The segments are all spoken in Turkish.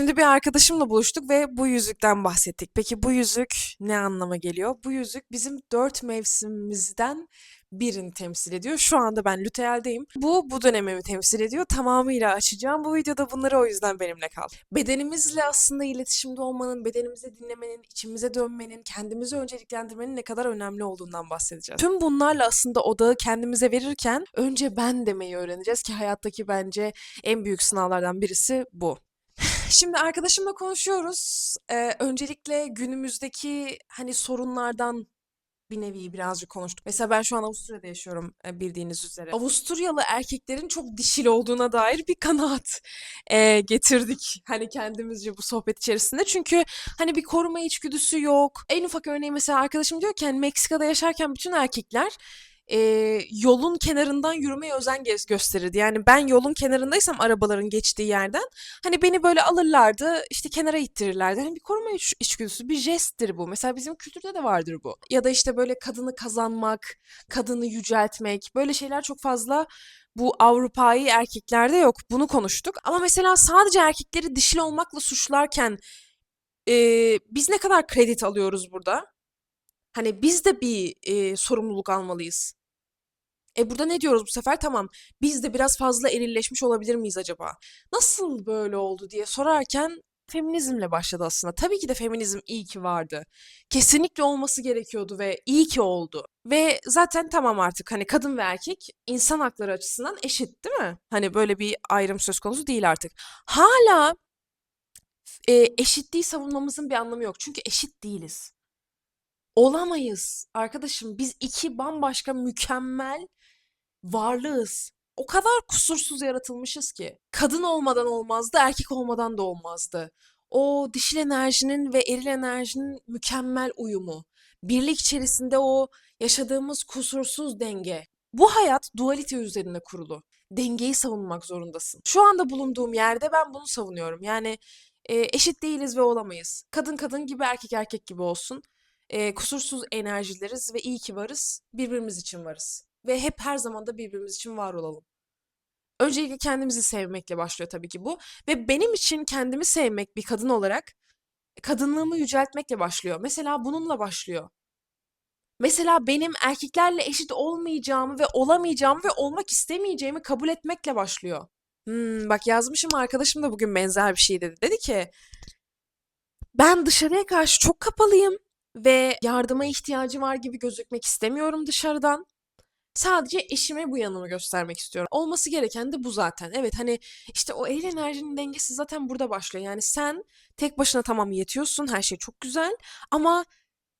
Şimdi bir arkadaşımla buluştuk ve bu yüzükten bahsettik. Peki bu yüzük ne anlama geliyor? Bu yüzük bizim dört mevsimimizden birini temsil ediyor. Şu anda ben Lüteyel'deyim. Bu bu dönemimi temsil ediyor. Tamamıyla açacağım bu videoda bunları o yüzden benimle kal. Bedenimizle aslında iletişimde olmanın, bedenimizi dinlemenin, içimize dönmenin, kendimizi önceliklendirmenin ne kadar önemli olduğundan bahsedeceğiz. Tüm bunlarla aslında odağı kendimize verirken önce ben demeyi öğreneceğiz ki hayattaki bence en büyük sınavlardan birisi bu. Şimdi arkadaşımla konuşuyoruz. Ee, öncelikle günümüzdeki hani sorunlardan bir nevi birazcık konuştuk. Mesela ben şu an Avusturya'da yaşıyorum bildiğiniz üzere. Avusturyalı erkeklerin çok dişil olduğuna dair bir kanaat e, getirdik. Hani kendimizce bu sohbet içerisinde. Çünkü hani bir koruma içgüdüsü yok. En ufak örneği mesela arkadaşım diyor ki hani Meksika'da yaşarken bütün erkekler e, yolun kenarından yürümeye özen gö- gösterirdi. Yani ben yolun kenarındaysam arabaların geçtiği yerden hani beni böyle alırlardı işte kenara ittirirlerdi. Hani bir koruma iç- içgüdüsü bir jesttir bu. Mesela bizim kültürde de vardır bu. Ya da işte böyle kadını kazanmak, kadını yüceltmek böyle şeyler çok fazla bu Avrupa'yı erkeklerde yok. Bunu konuştuk. Ama mesela sadece erkekleri dişil olmakla suçlarken e, biz ne kadar kredi alıyoruz burada? Hani biz de bir e, sorumluluk almalıyız. E burada ne diyoruz bu sefer? Tamam, biz de biraz fazla erilleşmiş olabilir miyiz acaba? Nasıl böyle oldu diye sorarken feminizmle başladı aslında. Tabii ki de feminizm iyi ki vardı. Kesinlikle olması gerekiyordu ve iyi ki oldu. Ve zaten tamam artık hani kadın ve erkek insan hakları açısından eşit değil mi? Hani böyle bir ayrım söz konusu değil artık. Hala e, eşitliği savunmamızın bir anlamı yok. Çünkü eşit değiliz. Olamayız arkadaşım. Biz iki bambaşka mükemmel varlığız. O kadar kusursuz yaratılmışız ki. Kadın olmadan olmazdı, erkek olmadan da olmazdı. O dişil enerjinin ve eril enerjinin mükemmel uyumu. Birlik içerisinde o yaşadığımız kusursuz denge. Bu hayat dualite üzerine kurulu. Dengeyi savunmak zorundasın. Şu anda bulunduğum yerde ben bunu savunuyorum. Yani e, eşit değiliz ve olamayız. Kadın kadın gibi, erkek erkek gibi olsun. E, kusursuz enerjileriz ve iyi ki varız. Birbirimiz için varız ve hep her zaman da birbirimiz için var olalım. Öncelikle kendimizi sevmekle başlıyor tabii ki bu ve benim için kendimi sevmek bir kadın olarak kadınlığımı yüceltmekle başlıyor. Mesela bununla başlıyor. Mesela benim erkeklerle eşit olmayacağımı ve olamayacağımı ve olmak istemeyeceğimi kabul etmekle başlıyor. Hmm, bak yazmışım arkadaşım da bugün benzer bir şey dedi. Dedi ki ben dışarıya karşı çok kapalıyım ve yardıma ihtiyacı var gibi gözükmek istemiyorum dışarıdan. Sadece eşime bu yanımı göstermek istiyorum. Olması gereken de bu zaten. Evet hani işte o eril enerjinin dengesi zaten burada başlıyor. Yani sen tek başına tamam yetiyorsun, her şey çok güzel ama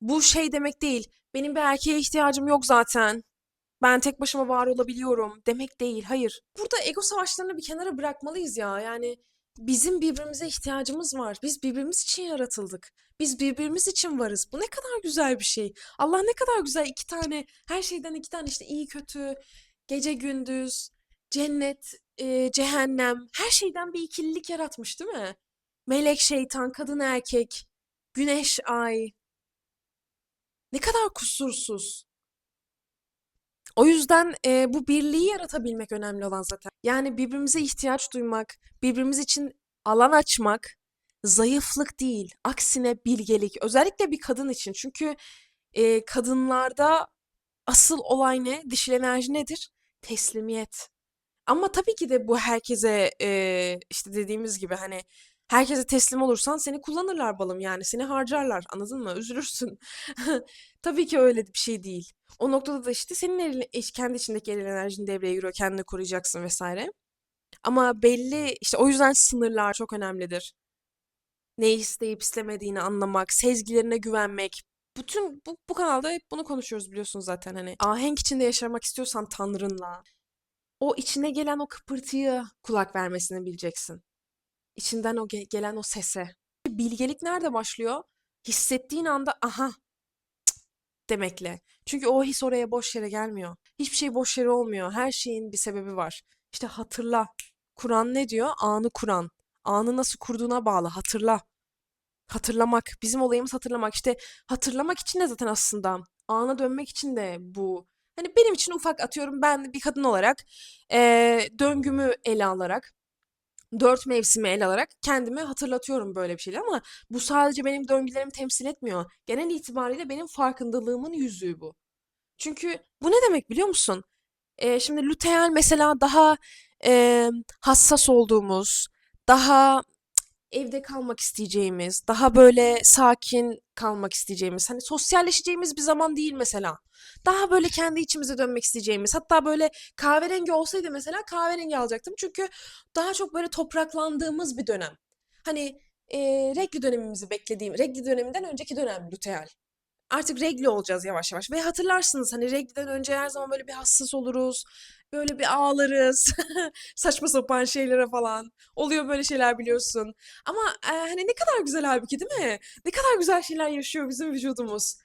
bu şey demek değil. Benim bir erkeğe ihtiyacım yok zaten. Ben tek başıma var olabiliyorum demek değil. Hayır. Burada ego savaşlarını bir kenara bırakmalıyız ya. Yani bizim birbirimize ihtiyacımız var. Biz birbirimiz için yaratıldık. Biz birbirimiz için varız. Bu ne kadar güzel bir şey. Allah ne kadar güzel iki tane, her şeyden iki tane işte iyi kötü, gece gündüz, cennet, e, cehennem, her şeyden bir ikililik yaratmış değil mi? Melek şeytan, kadın erkek, güneş ay. Ne kadar kusursuz. O yüzden e, bu birliği yaratabilmek önemli olan zaten. Yani birbirimize ihtiyaç duymak, birbirimiz için alan açmak zayıflık değil, aksine bilgelik. Özellikle bir kadın için. Çünkü e, kadınlarda asıl olay ne? Dişil enerji nedir? Teslimiyet. Ama tabii ki de bu herkese e, işte dediğimiz gibi hani herkese teslim olursan seni kullanırlar balım yani seni harcarlar anladın mı? Üzülürsün. Tabii ki öyle bir şey değil. O noktada da işte senin elin, eş- kendi içindeki eril enerjin devreye giriyor. Kendini koruyacaksın vesaire. Ama belli işte o yüzden sınırlar çok önemlidir. Ne isteyip istemediğini anlamak, sezgilerine güvenmek. Bütün bu, bu kanalda hep bunu konuşuyoruz biliyorsunuz zaten hani. Ahenk içinde yaşamak istiyorsan Tanrınla, o içine gelen o kıpırtıyı kulak vermesini bileceksin. İçinden o ge- gelen o sese. Bilgelik nerede başlıyor? Hissettiğin anda aha demekle. Çünkü o his oraya boş yere gelmiyor. Hiçbir şey boş yere olmuyor. Her şeyin bir sebebi var. İşte hatırla. Kur'an ne diyor? Anı Kur'an. Anı nasıl kurduğuna bağlı. Hatırla. Hatırlamak. Bizim olayımız hatırlamak. İşte hatırlamak için de zaten aslında ana dönmek için de bu. Hani benim için ufak atıyorum ben bir kadın olarak eee, döngümü ele alarak dört mevsimi ele alarak kendime hatırlatıyorum böyle bir şeyleri ama bu sadece benim döngülerimi temsil etmiyor. Genel itibariyle benim farkındalığımın yüzüğü bu. Çünkü bu ne demek biliyor musun? Ee, şimdi luteal mesela daha e, hassas olduğumuz, daha evde kalmak isteyeceğimiz, daha böyle sakin kalmak isteyeceğimiz, hani sosyalleşeceğimiz bir zaman değil mesela. Daha böyle kendi içimize dönmek isteyeceğimiz, hatta böyle kahverengi olsaydı mesela kahverengi alacaktım. Çünkü daha çok böyle topraklandığımız bir dönem. Hani e, regl dönemimizi beklediğim, regl döneminden önceki dönem luteal. Artık regl olacağız yavaş yavaş. Ve hatırlarsınız hani reglden önce her zaman böyle bir hassas oluruz. Böyle bir ağlarız. Saçma sapan şeylere falan. Oluyor böyle şeyler biliyorsun. Ama e, hani ne kadar güzel halbuki değil mi? Ne kadar güzel şeyler yaşıyor bizim vücudumuz.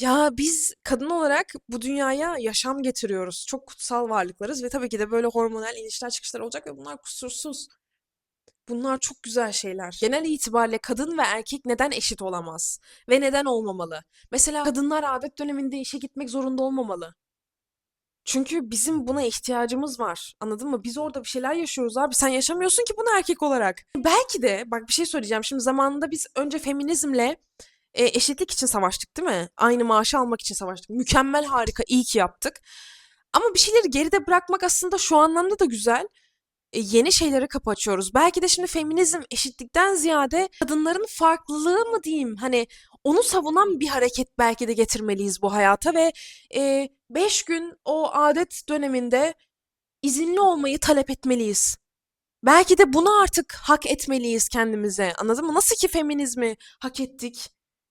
Ya biz kadın olarak bu dünyaya yaşam getiriyoruz. Çok kutsal varlıklarız ve tabii ki de böyle hormonal inişler çıkışlar olacak ve bunlar kusursuz. Bunlar çok güzel şeyler. Genel itibariyle kadın ve erkek neden eşit olamaz? Ve neden olmamalı? Mesela kadınlar adet döneminde işe gitmek zorunda olmamalı. Çünkü bizim buna ihtiyacımız var. Anladın mı? Biz orada bir şeyler yaşıyoruz abi. Sen yaşamıyorsun ki bunu erkek olarak. Belki de bak bir şey söyleyeceğim. Şimdi zamanında biz önce feminizmle e, eşitlik için savaştık değil mi? Aynı maaşı almak için savaştık. Mükemmel, harika, iyi ki yaptık. Ama bir şeyleri geride bırakmak aslında şu anlamda da güzel e, yeni şeylere kapı açıyoruz. Belki de şimdi feminizm eşitlikten ziyade kadınların farklılığı mı diyeyim? Hani onu savunan bir hareket belki de getirmeliyiz bu hayata ve e, beş gün o adet döneminde izinli olmayı talep etmeliyiz. Belki de bunu artık hak etmeliyiz kendimize. Anladın mı? Nasıl ki feminizmi hak ettik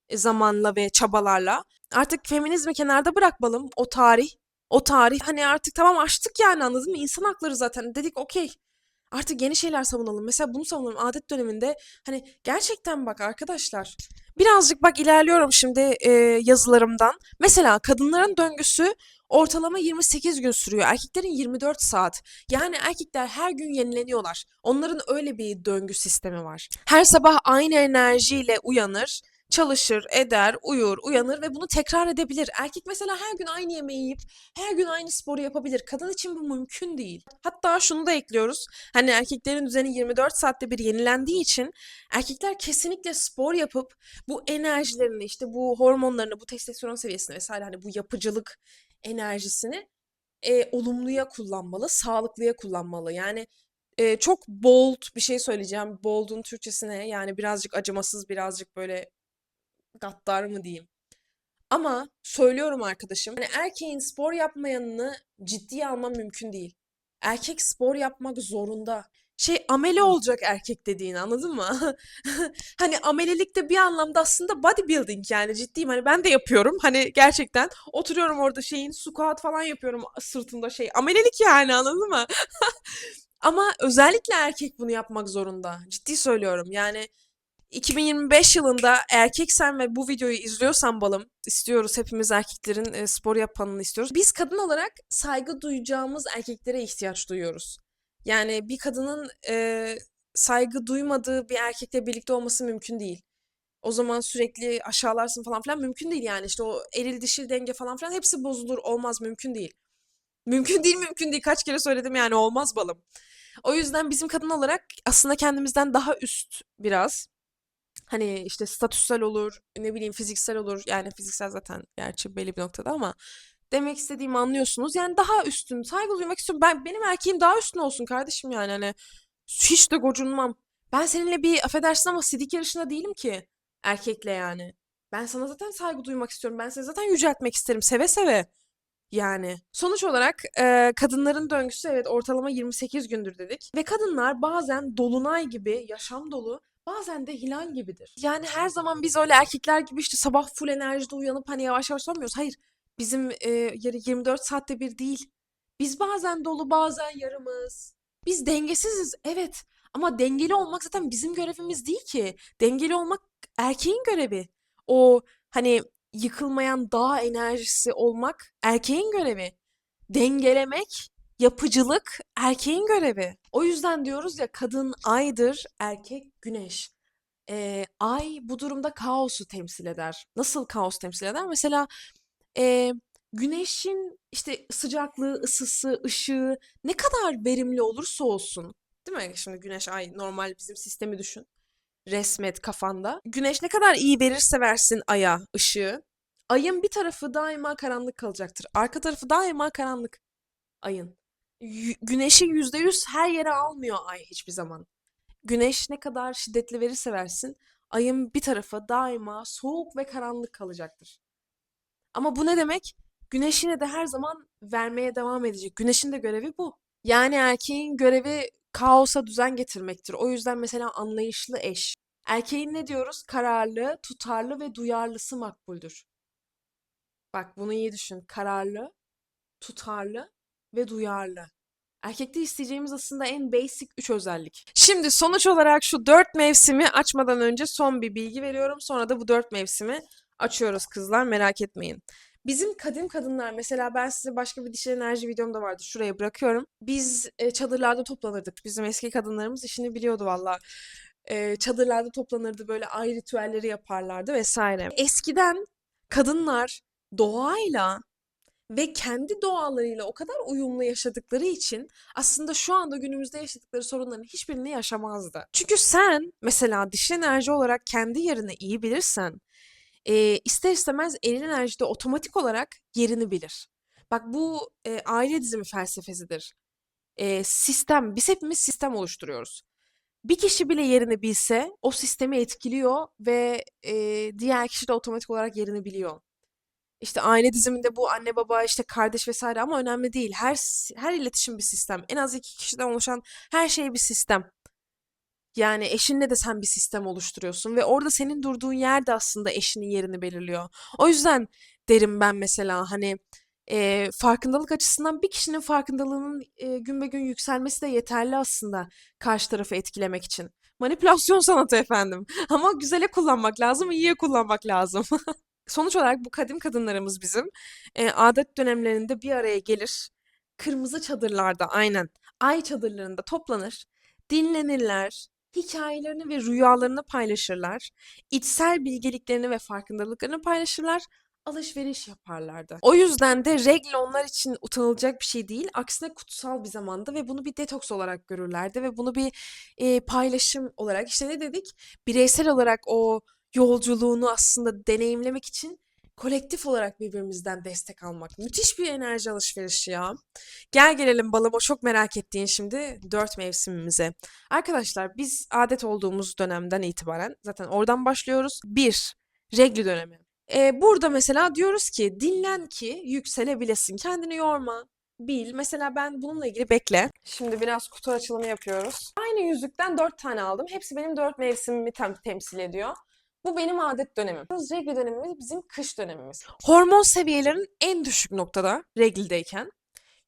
e, zamanla ve çabalarla. Artık feminizmi kenarda bırakmalım. O tarih, o tarih. Hani artık tamam açtık yani anladın mı? İnsan hakları zaten. Dedik okey. Artık yeni şeyler savunalım. Mesela bunu savunalım. Adet döneminde hani gerçekten bak arkadaşlar. Birazcık bak ilerliyorum şimdi e, yazılarımdan. Mesela kadınların döngüsü ortalama 28 gün sürüyor. Erkeklerin 24 saat. Yani erkekler her gün yenileniyorlar. Onların öyle bir döngü sistemi var. Her sabah aynı enerjiyle uyanır çalışır, eder, uyur, uyanır ve bunu tekrar edebilir. Erkek mesela her gün aynı yemeği yiyip her gün aynı sporu yapabilir. Kadın için bu mümkün değil. Hatta şunu da ekliyoruz. Hani erkeklerin düzeni 24 saatte bir yenilendiği için erkekler kesinlikle spor yapıp bu enerjilerini işte bu hormonlarını, bu testosteron seviyesini vesaire hani bu yapıcılık enerjisini e, olumluya kullanmalı, sağlıklıya kullanmalı. Yani e, çok bold bir şey söyleyeceğim. Bold'un Türkçesine yani birazcık acımasız, birazcık böyle gaddar mı diyeyim. Ama söylüyorum arkadaşım, hani erkeğin spor yapmayanını ciddiye almam mümkün değil. Erkek spor yapmak zorunda. Şey amele olacak erkek dediğin anladın mı? Hani amelelik de bir anlamda aslında bodybuilding yani ciddiyim. Hani ben de yapıyorum. Hani gerçekten oturuyorum orada şeyin squat falan yapıyorum sırtımda şey. Amelelik yani anladın mı? Ama özellikle erkek bunu yapmak zorunda. Ciddi söylüyorum. Yani 2025 yılında erkeksen ve bu videoyu izliyorsan balım, istiyoruz hepimiz erkeklerin e, spor yapanını istiyoruz. Biz kadın olarak saygı duyacağımız erkeklere ihtiyaç duyuyoruz. Yani bir kadının e, saygı duymadığı bir erkekle birlikte olması mümkün değil. O zaman sürekli aşağılarsın falan filan mümkün değil yani işte o eril dişil denge falan filan hepsi bozulur olmaz mümkün değil. Mümkün değil mümkün değil kaç kere söyledim yani olmaz balım. O yüzden bizim kadın olarak aslında kendimizden daha üst biraz Hani işte statüsel olur, ne bileyim fiziksel olur. Yani fiziksel zaten gerçi belli bir noktada ama demek istediğimi anlıyorsunuz. Yani daha üstün, saygı duymak istiyorum. Ben benim erkeğim daha üstün olsun kardeşim yani hani hiç de gocunmam. Ben seninle bir affedersin ama sidik yarışında değilim ki erkekle yani. Ben sana zaten saygı duymak istiyorum. Ben seni zaten yüceltmek isterim seve seve. Yani sonuç olarak e, kadınların döngüsü evet ortalama 28 gündür dedik. Ve kadınlar bazen dolunay gibi yaşam dolu bazen de hilal gibidir. Yani her zaman biz öyle erkekler gibi işte sabah full enerjide uyanıp hani yavaş yavaş olmuyoruz. Hayır bizim e, yarı 24 saatte bir değil. Biz bazen dolu bazen yarımız. Biz dengesiziz evet ama dengeli olmak zaten bizim görevimiz değil ki. Dengeli olmak erkeğin görevi. O hani yıkılmayan dağ enerjisi olmak erkeğin görevi. Dengelemek, yapıcılık erkeğin görevi. O yüzden diyoruz ya kadın aydır, erkek güneş. Ee, ay bu durumda kaosu temsil eder. Nasıl kaos temsil eder? Mesela e, güneşin işte sıcaklığı, ısısı, ışığı ne kadar verimli olursa olsun Değil mi? Şimdi güneş, ay normal bizim sistemi düşün. Resmet kafanda. Güneş ne kadar iyi verirse versin aya ışığı. Ayın bir tarafı daima karanlık kalacaktır. Arka tarafı daima karanlık. Ayın. Güneşi yüzde yüz her yere almıyor ay hiçbir zaman. Güneş ne kadar şiddetli verirse versin, ayın bir tarafı daima soğuk ve karanlık kalacaktır. Ama bu ne demek? Güneş yine de her zaman vermeye devam edecek. Güneşin de görevi bu. Yani erkeğin görevi kaosa düzen getirmektir. O yüzden mesela anlayışlı eş. Erkeğin ne diyoruz? Kararlı, tutarlı ve duyarlısı makbuldür. Bak bunu iyi düşün. Kararlı, tutarlı ve duyarlı. Erkekte isteyeceğimiz aslında en basic 3 özellik. Şimdi sonuç olarak şu 4 mevsimi açmadan önce son bir bilgi veriyorum. Sonra da bu 4 mevsimi açıyoruz kızlar merak etmeyin. Bizim kadim kadınlar mesela ben size başka bir dişil enerji videom da vardı şuraya bırakıyorum. Biz e, çadırlarda toplanırdık. Bizim eski kadınlarımız işini biliyordu valla. E, çadırlarda toplanırdı böyle ay ritüelleri yaparlardı vesaire. Eskiden kadınlar doğayla ve kendi doğalarıyla o kadar uyumlu yaşadıkları için aslında şu anda günümüzde yaşadıkları sorunların hiçbirini yaşamazdı. Çünkü sen mesela dişil enerji olarak kendi yerini iyi bilirsen e, ister istemez eril enerji de otomatik olarak yerini bilir. Bak bu e, aile dizimi felsefesidir. E, sistem, biz hepimiz sistem oluşturuyoruz. Bir kişi bile yerini bilse o sistemi etkiliyor ve e, diğer kişi de otomatik olarak yerini biliyor. İşte aile diziminde bu anne baba işte kardeş vesaire ama önemli değil. Her her iletişim bir sistem. En az iki kişiden oluşan her şey bir sistem. Yani eşinle de sen bir sistem oluşturuyorsun ve orada senin durduğun yer de aslında eşinin yerini belirliyor. O yüzden derim ben mesela hani e, farkındalık açısından bir kişinin farkındalığının e, gün be gün yükselmesi de yeterli aslında karşı tarafı etkilemek için. Manipülasyon sanatı efendim. Ama güzele kullanmak lazım, iyiye kullanmak lazım. Sonuç olarak bu kadim kadınlarımız bizim e, adet dönemlerinde bir araya gelir. Kırmızı çadırlarda aynen ay çadırlarında toplanır, dinlenirler, hikayelerini ve rüyalarını paylaşırlar, içsel bilgeliklerini ve farkındalıklarını paylaşırlar, alışveriş yaparlardı. O yüzden de regl onlar için utanılacak bir şey değil, aksine kutsal bir zamandı ve bunu bir detoks olarak görürlerdi ve bunu bir e, paylaşım olarak işte ne dedik? Bireysel olarak o yolculuğunu aslında deneyimlemek için kolektif olarak birbirimizden destek almak. Müthiş bir enerji alışverişi ya. Gel gelelim balım o çok merak ettiğin şimdi dört mevsimimize. Arkadaşlar biz adet olduğumuz dönemden itibaren zaten oradan başlıyoruz. Bir, regl dönemi. Ee, burada mesela diyoruz ki dinlen ki yükselebilesin. Kendini yorma. Bil. Mesela ben bununla ilgili bekle. Şimdi biraz kutu açılımı yapıyoruz. Aynı yüzükten dört tane aldım. Hepsi benim dört mevsimimi tem- temsil ediyor. Bu benim adet dönemim. Regl dönemimiz bizim kış dönemimiz. Hormon seviyelerin en düşük noktada regl'deyken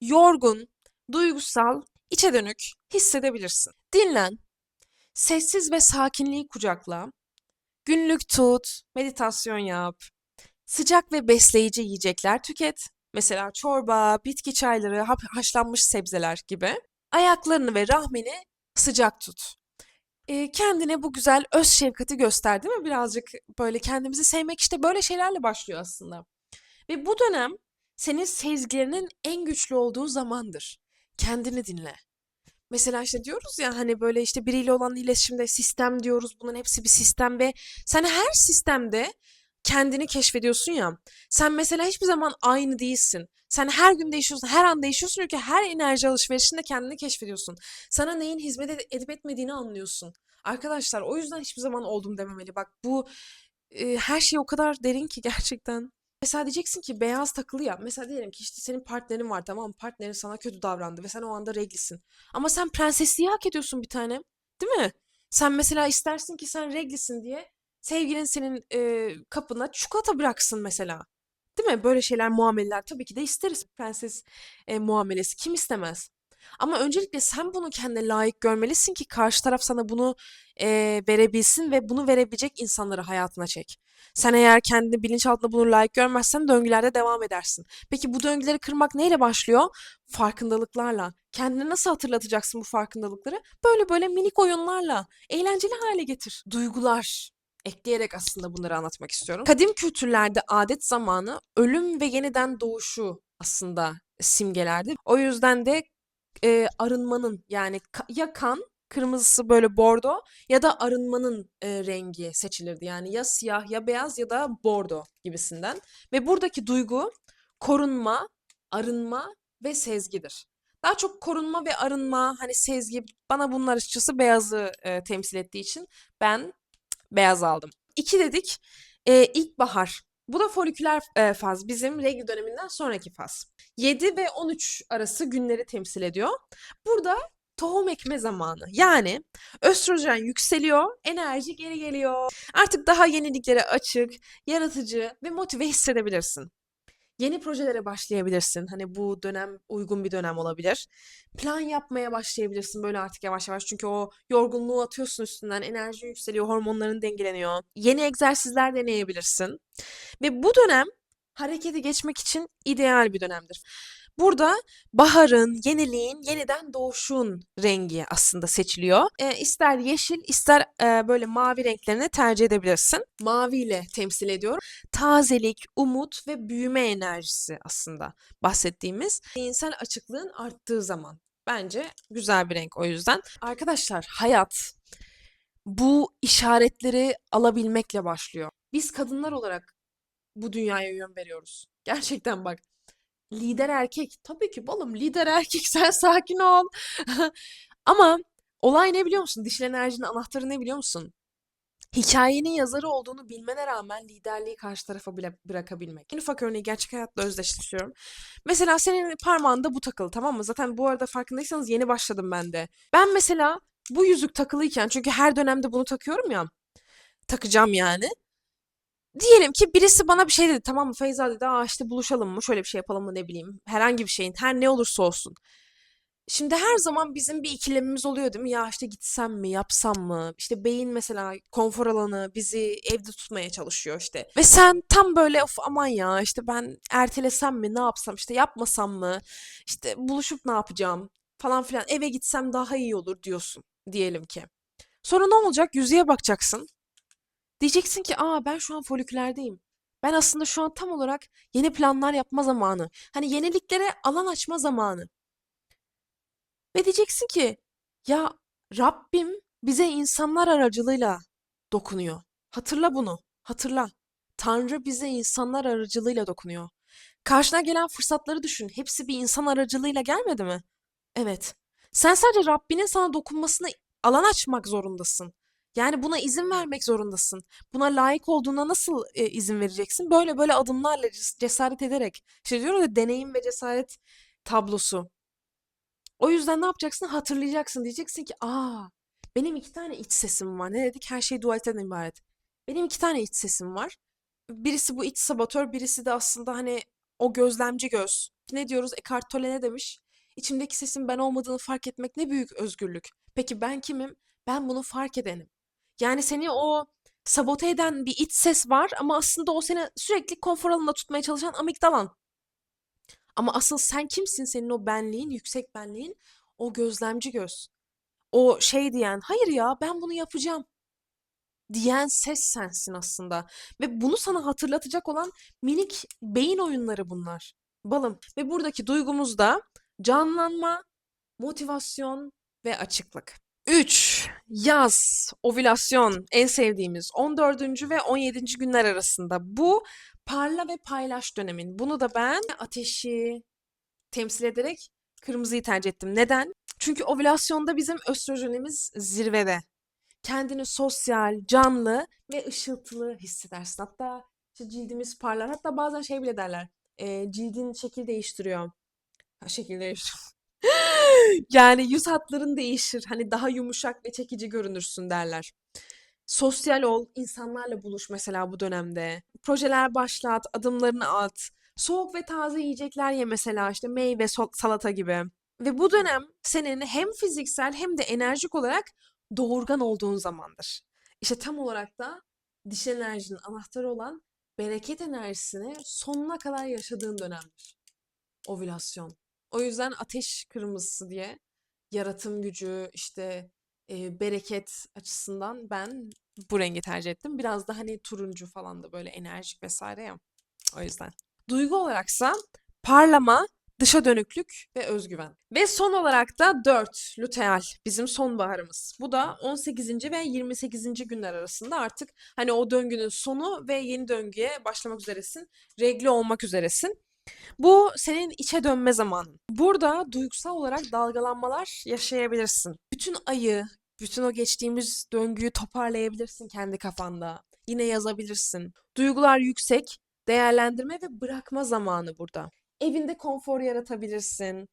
yorgun, duygusal, içe dönük hissedebilirsin. Dinlen, sessiz ve sakinliği kucakla, günlük tut, meditasyon yap, sıcak ve besleyici yiyecekler tüket. Mesela çorba, bitki çayları, haşlanmış sebzeler gibi. Ayaklarını ve rahmini sıcak tut. Eee, kendine bu güzel öz şefkati göster, değil mi? Birazcık böyle kendimizi sevmek işte böyle şeylerle başlıyor aslında. Ve bu dönem senin sezgilerinin en güçlü olduğu zamandır. Kendini dinle. Mesela işte diyoruz ya hani böyle işte biriyle olan iletişimde sistem diyoruz. Bunların hepsi bir sistem ve sen her sistemde kendini keşfediyorsun ya. Sen mesela hiçbir zaman aynı değilsin. Sen her gün değişiyorsun, her an değişiyorsun çünkü her enerji alışverişinde kendini keşfediyorsun. Sana neyin hizmet ed- edip etmediğini anlıyorsun. Arkadaşlar o yüzden hiçbir zaman oldum dememeli. Bak bu e, her şey o kadar derin ki gerçekten. Mesela diyeceksin ki beyaz takılı ya. Mesela diyelim ki işte senin partnerin var tamam? Partnerin sana kötü davrandı ve sen o anda reglisin. Ama sen prensesliği hak ediyorsun bir tanem. Değil mi? Sen mesela istersin ki sen reglisin diye sevgilin senin e, kapına çikolata bıraksın mesela. Değil mi? Böyle şeyler, muameleler tabii ki de isteriz. Prenses e, muamelesi kim istemez? Ama öncelikle sen bunu kendine layık görmelisin ki karşı taraf sana bunu e, verebilsin ve bunu verebilecek insanları hayatına çek. Sen eğer kendi bilinçaltında bunu layık görmezsen döngülerde devam edersin. Peki bu döngüleri kırmak neyle başlıyor? Farkındalıklarla. Kendine nasıl hatırlatacaksın bu farkındalıkları? Böyle böyle minik oyunlarla. Eğlenceli hale getir. Duygular ekleyerek aslında bunları anlatmak istiyorum. Kadim kültürlerde adet zamanı ölüm ve yeniden doğuşu aslında simgelerdi. O yüzden de e, arınmanın yani ya kan kırmızısı böyle bordo ya da arınmanın e, rengi seçilirdi. Yani ya siyah ya beyaz ya da bordo gibisinden. Ve buradaki duygu korunma, arınma ve sezgidir. Daha çok korunma ve arınma, hani sezgi bana bunlar açıkçası beyazı e, temsil ettiği için ben beyaz aldım. İki dedik. E, ilkbahar. Bu da foliküler e, faz. Bizim regl döneminden sonraki faz. 7 ve 13 arası günleri temsil ediyor. Burada tohum ekme zamanı. Yani östrojen yükseliyor, enerji geri geliyor. Artık daha yeniliklere açık, yaratıcı ve motive hissedebilirsin. Yeni projelere başlayabilirsin. Hani bu dönem uygun bir dönem olabilir. Plan yapmaya başlayabilirsin böyle artık yavaş yavaş. Çünkü o yorgunluğu atıyorsun üstünden. Enerji yükseliyor, hormonların dengeleniyor. Yeni egzersizler deneyebilirsin. Ve bu dönem harekete geçmek için ideal bir dönemdir. Burada baharın, yeniliğin, yeniden doğuşun rengi aslında seçiliyor. E, ister yeşil, ister e, böyle mavi renklerini tercih edebilirsin. Mavi ile temsil ediyorum. Tazelik, umut ve büyüme enerjisi aslında bahsettiğimiz. Zihinsel açıklığın arttığı zaman. Bence güzel bir renk o yüzden. Arkadaşlar hayat bu işaretleri alabilmekle başlıyor. Biz kadınlar olarak bu dünyaya yön veriyoruz. Gerçekten bak. Lider erkek. Tabii ki balım lider erkek sen sakin ol. Ama olay ne biliyor musun? Dişil enerjinin anahtarı ne biliyor musun? Hikayenin yazarı olduğunu bilmene rağmen liderliği karşı tarafa bile bırakabilmek. En ufak örneği gerçek hayatla özdeşleştiriyorum. Mesela senin parmağında bu takılı tamam mı? Zaten bu arada farkındaysanız yeni başladım ben de. Ben mesela bu yüzük takılıyken çünkü her dönemde bunu takıyorum ya. Takacağım yani. Diyelim ki birisi bana bir şey dedi tamam mı Feyza dedi aa işte buluşalım mı şöyle bir şey yapalım mı ne bileyim herhangi bir şeyin her ne olursa olsun. Şimdi her zaman bizim bir ikilemimiz oluyor değil mi? Ya işte gitsem mi, yapsam mı? İşte beyin mesela konfor alanı bizi evde tutmaya çalışıyor işte. Ve sen tam böyle of aman ya işte ben ertelesem mi, ne yapsam işte yapmasam mı? İşte buluşup ne yapacağım falan filan eve gitsem daha iyi olur diyorsun diyelim ki. Sonra ne olacak? Yüzeye bakacaksın. Diyeceksin ki aa ben şu an foliküllerdeyim. Ben aslında şu an tam olarak yeni planlar yapma zamanı. Hani yeniliklere alan açma zamanı. Ve diyeceksin ki ya Rabbim bize insanlar aracılığıyla dokunuyor. Hatırla bunu. Hatırla. Tanrı bize insanlar aracılığıyla dokunuyor. Karşına gelen fırsatları düşün. Hepsi bir insan aracılığıyla gelmedi mi? Evet. Sen sadece Rabbinin sana dokunmasına alan açmak zorundasın. Yani buna izin vermek zorundasın. Buna layık olduğuna nasıl e, izin vereceksin? Böyle böyle adımlarla ces- cesaret ederek. İşte diyorum ya deneyim ve cesaret tablosu. O yüzden ne yapacaksın? Hatırlayacaksın. Diyeceksin ki aa benim iki tane iç sesim var. Ne dedik? Her şey dualiten ibaret. Benim iki tane iç sesim var. Birisi bu iç sabatör, birisi de aslında hani o gözlemci göz. Ne diyoruz? Eckhart Tolle ne demiş? İçimdeki sesin ben olmadığını fark etmek ne büyük özgürlük. Peki ben kimim? Ben bunu fark edenim. Yani seni o sabote eden bir iç ses var ama aslında o seni sürekli konfor alanında tutmaya çalışan amigdalan. Ama asıl sen kimsin? Senin o benliğin, yüksek benliğin, o gözlemci göz. O şey diyen, hayır ya ben bunu yapacağım diyen ses sensin aslında. Ve bunu sana hatırlatacak olan minik beyin oyunları bunlar. Balım. Ve buradaki duygumuz da canlanma, motivasyon ve açıklık. 3. Yaz, ovülasyon en sevdiğimiz 14. ve 17. günler arasında. Bu parla ve paylaş dönemin. Bunu da ben ateşi temsil ederek kırmızıyı tercih ettim. Neden? Çünkü ovülasyonda bizim östrojenimiz zirvede. Kendini sosyal, canlı ve ışıltılı hissedersin. Hatta işte cildimiz parlar. Hatta bazen şey bile derler. E, cildin şekil değiştiriyor. Ha, şekil değiştiriyor. Yani yüz hatların değişir. Hani daha yumuşak ve çekici görünürsün derler. Sosyal ol, insanlarla buluş mesela bu dönemde. Projeler başlat, adımlarını at. Soğuk ve taze yiyecekler ye mesela işte meyve, salata gibi. Ve bu dönem senin hem fiziksel hem de enerjik olarak doğurgan olduğun zamandır. İşte tam olarak da dişil enerjinin anahtarı olan bereket enerjisini sonuna kadar yaşadığın dönemdir. Ovülasyon. O yüzden ateş kırmızısı diye yaratım gücü işte e, bereket açısından ben bu rengi tercih ettim. Biraz da hani turuncu falan da böyle enerjik vesaire ya. O yüzden. Duygu olaraksa parlama, dışa dönüklük ve özgüven. Ve son olarak da 4 luteal bizim sonbaharımız. Bu da 18. ve 28. günler arasında artık hani o döngünün sonu ve yeni döngüye başlamak üzeresin. Regli olmak üzeresin. Bu senin içe dönme zamanın. Burada duygusal olarak dalgalanmalar yaşayabilirsin. Bütün ayı, bütün o geçtiğimiz döngüyü toparlayabilirsin kendi kafanda. Yine yazabilirsin. Duygular yüksek, değerlendirme ve bırakma zamanı burada. Evinde konfor yaratabilirsin.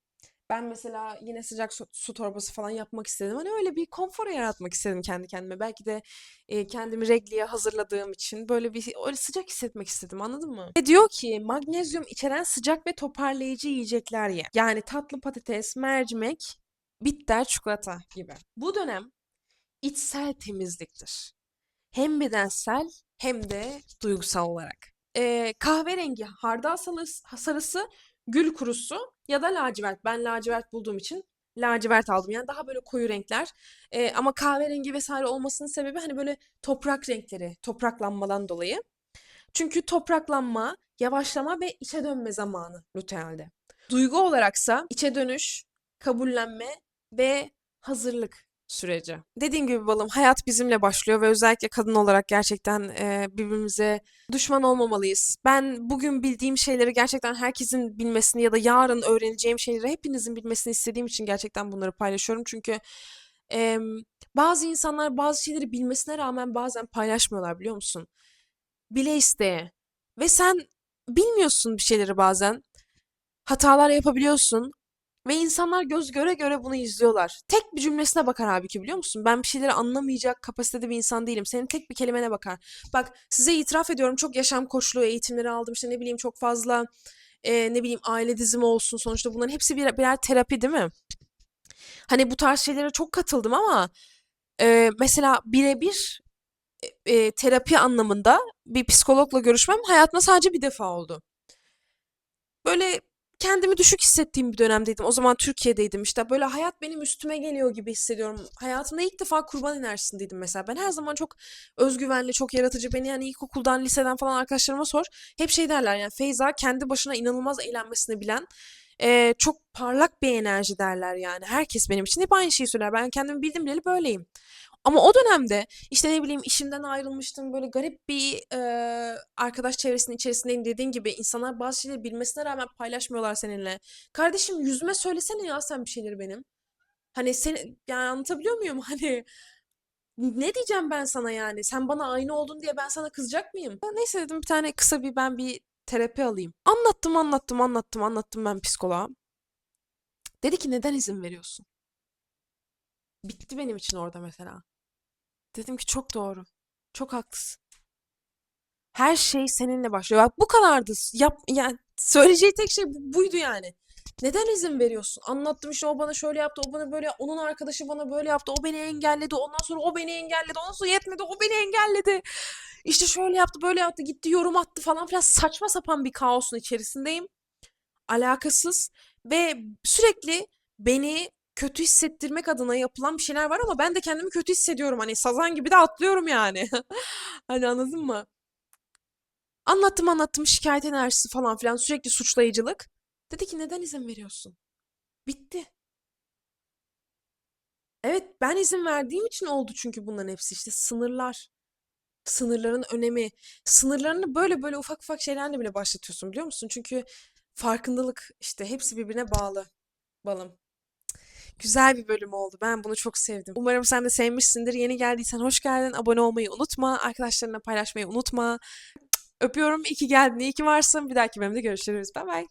Ben mesela yine sıcak su, su torbası falan yapmak istedim. Hani öyle bir konfor yaratmak istedim kendi kendime. Belki de e, kendimi regliye hazırladığım için böyle bir öyle sıcak hissetmek istedim anladın mı? Ve diyor ki magnezyum içeren sıcak ve toparlayıcı yiyecekler ye. Yani tatlı patates, mercimek, bitter çikolata gibi. Bu dönem içsel temizliktir. Hem bedensel hem de duygusal olarak. Ee, kahverengi hardal sarısı, gül kurusu ya da lacivert. Ben lacivert bulduğum için lacivert aldım. Yani daha böyle koyu renkler. Ee, ama kahverengi vesaire olmasının sebebi hani böyle toprak renkleri, topraklanmadan dolayı. Çünkü topraklanma, yavaşlama ve içe dönme zamanı Luteal'de. Duygu olaraksa içe dönüş, kabullenme ve hazırlık süreci. Dediğim gibi balım hayat bizimle başlıyor ve özellikle kadın olarak gerçekten e, birbirimize düşman olmamalıyız. Ben bugün bildiğim şeyleri gerçekten herkesin bilmesini ya da yarın öğreneceğim şeyleri hepinizin bilmesini istediğim için gerçekten bunları paylaşıyorum. Çünkü e, bazı insanlar bazı şeyleri bilmesine rağmen bazen paylaşmıyorlar biliyor musun? Bile isteye. Ve sen bilmiyorsun bir şeyleri bazen. Hatalar yapabiliyorsun. Ve insanlar göz göre göre bunu izliyorlar. Tek bir cümlesine bakar halbuki biliyor musun? Ben bir şeyleri anlamayacak kapasitede bir insan değilim. Senin tek bir kelimene bakar. Bak size itiraf ediyorum çok yaşam koçluğu eğitimleri aldım. İşte ne bileyim çok fazla e, ne bileyim aile dizimi olsun. Sonuçta bunların hepsi birer, birer terapi değil mi? Hani bu tarz şeylere çok katıldım ama e, mesela birebir e, e, terapi anlamında bir psikologla görüşmem hayatımda sadece bir defa oldu. Böyle kendimi düşük hissettiğim bir dönemdeydim. O zaman Türkiye'deydim işte. Böyle hayat benim üstüme geliyor gibi hissediyorum. Hayatımda ilk defa kurban enerjisindeydim mesela. Ben her zaman çok özgüvenli, çok yaratıcı. Beni yani ilkokuldan, liseden falan arkadaşlarıma sor. Hep şey derler yani Feyza kendi başına inanılmaz eğlenmesini bilen, eee, çok parlak bir enerji derler yani. Herkes benim için hep aynı şeyi söyler. Ben kendimi bildim bileli böyleyim. Ama o dönemde işte ne bileyim işimden ayrılmıştım böyle garip bir eee, arkadaş çevresinin içerisindeyim dediğin gibi insanlar bazı şeyleri bilmesine rağmen paylaşmıyorlar seninle. Kardeşim yüzüme söylesene ya sen bir şeyleri benim. Hani seni yani anlatabiliyor muyum? Hani ne diyeceğim ben sana yani? Sen bana aynı oldun diye ben sana kızacak mıyım? Neyse dedim bir tane kısa bir ben bir terapi alayım. Anlattım anlattım anlattım anlattım ben psikoloğa. Dedi ki neden izin veriyorsun? Bitti benim için orada mesela. Dedim ki çok doğru. Çok haklısın. Her şey seninle başlıyor. Bak bu kadardı. Yap, yani söyleyeceği tek şey bu- buydu yani. Neden izin veriyorsun? Anlattım işte o bana şöyle yaptı, o bana böyle, onun arkadaşı bana böyle yaptı, o beni engelledi, ondan sonra o beni engelledi, ondan sonra yetmedi, o beni engelledi. İşte şöyle yaptı, böyle yaptı, gitti yorum attı falan filan saçma sapan bir kaosun içerisindeyim. Alakasız ve sürekli beni kötü hissettirmek adına yapılan bir şeyler var ama ben de kendimi kötü hissediyorum. Hani sazan gibi de atlıyorum yani. Hani anladın mı? Anlattım anlattım şikayet enerjisi falan filan sürekli suçlayıcılık. Dedi ki neden izin veriyorsun? Bitti. Evet ben izin verdiğim için oldu çünkü bunların hepsi işte sınırlar. Sınırların önemi. Sınırlarını böyle böyle ufak ufak şeylerle bile başlatıyorsun biliyor musun? Çünkü farkındalık işte hepsi birbirine bağlı. Balım. Güzel bir bölüm oldu. Ben bunu çok sevdim. Umarım sen de sevmişsindir. Yeni geldiysen hoş geldin. Abone olmayı unutma. Arkadaşlarına paylaşmayı unutma. Öpüyorum. İyi ki geldin. İyi ki varsın. Bir dahaki bölümde görüşürüz. Bye bye.